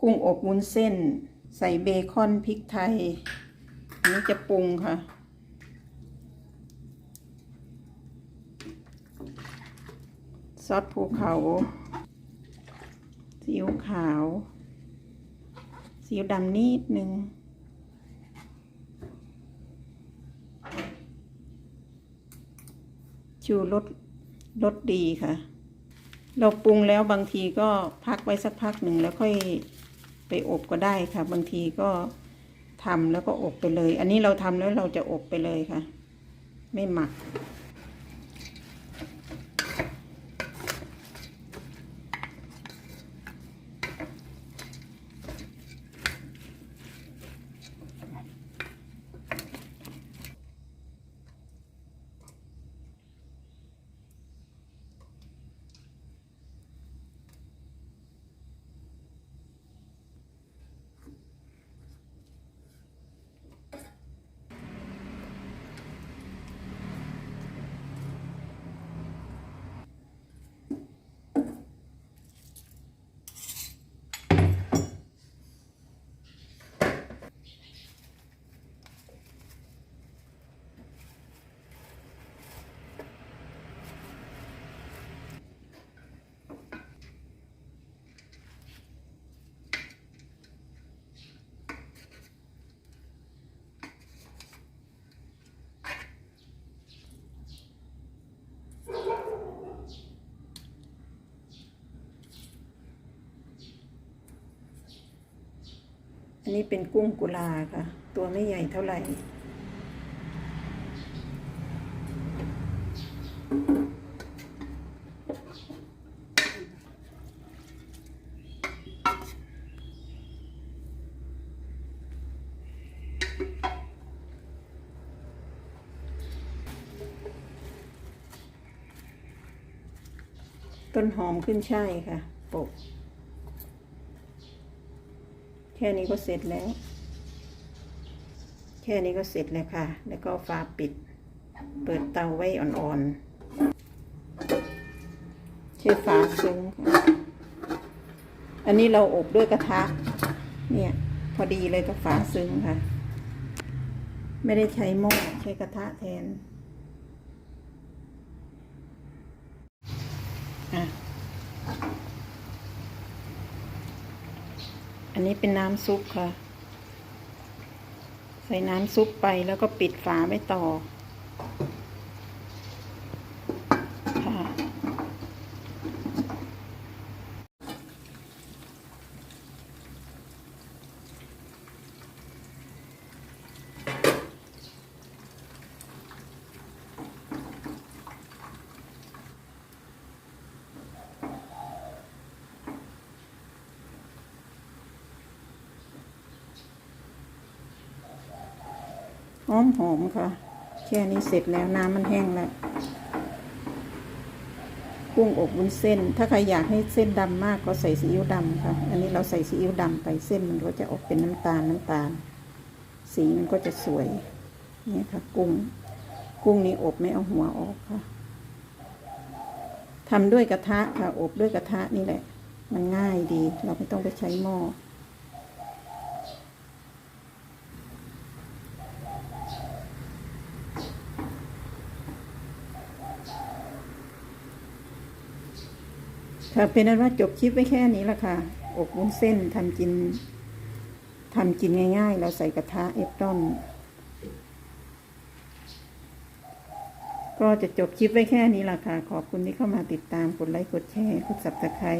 กุ้งอบวุ้นเส้น ใส่เบคอนพริกไทย อันนี้จะปรุงค่ะ ซอสภูเขาซีอิ๊วขาวซีอิ๊วดำนิดนึงชูรสรสดีค่ะ เราปรุงแล้วบางทีก็พักไว้สักพักหนึ่งแล้วค่อย ไปอบก็ได้ค่ะ บางทีก็ทำแล้วก็อบไปเลย อันนี้เราทำแล้วเราจะอบไปเลยค่ะ ไม่หมัก นนี้เป็นกุ้งกุลาค่ะ ตัวไม่ใหญ่เท่าไหร่ ต้นหอมขึ้นช่ายค่ะปก แค่นี้ก็เสร็จแล้ว แค่นี้ก็เสร็จแล้วค่ะ แล้วก็ฝาปิด เปิดเตาไว้อ่อนๆใช้ฝาซึ้งค่ะอันนี้เราอบด้วยกระทะ เนี่ย พอดีเลยกับฝาซึ้งค่ะ ไม่ได้ใช้หม้อใช้กระทะแทน อะ อันนี้เป็นน้ำซุปค่ะ ใส่น้ำซุปไปแล้วก็ปิดฝาไว้ต่อ หอมหอมค่ะ แค่นี้เสร็จแล้วน้ำมันแห้งแล้วกุ้งอบวุ้นเส้น ถ้าใครอยากให้เส้นดำมากก็ใส่ซีอิ๊วดำค่ะ อันนี้เราใส่ซีอิ๊วดำไปเส้นมันก็จะออกเป็นน้ำตาลน้ำตาล สีมันก็จะสวย นี่ค่ะ กุ้ง กุ้งนี้อบไม่เอาหัวออกค่ะทำด้วยกระทะค่ะ อบด้วยกระทะนี่แหละ มันง่ายดี เราไม่ต้องไปใช้หม้อ ค่ะเป็นนั้นว่าจบคลิปไว้แค่นี้ละค่ะอบวุ้นเส้นทำกินทำกินง่ายๆ เราใส่กระทะเอฟรอน ก็จะจบคลิปไว้แค่นี้ละค่ะ ขอบคุณที่เข้ามาติดตาม กดไลค์กดแชร์กดสับตะไคร้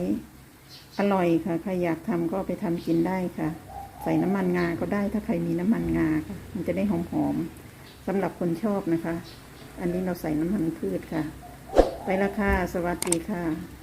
อร่อยค่ะ ใครอยากทำก็ไปทำกินได้ค่ะ ใส่น้ำมันงาก็ได้ถ้าใครมีน้ำมันงาค่ะ มันจะได้หอมๆสำหรับคนชอบนะคะ อันนี้เราใส่น้ำมันพืชค่ะ ไปละค่ะ สวัสดีค่ะ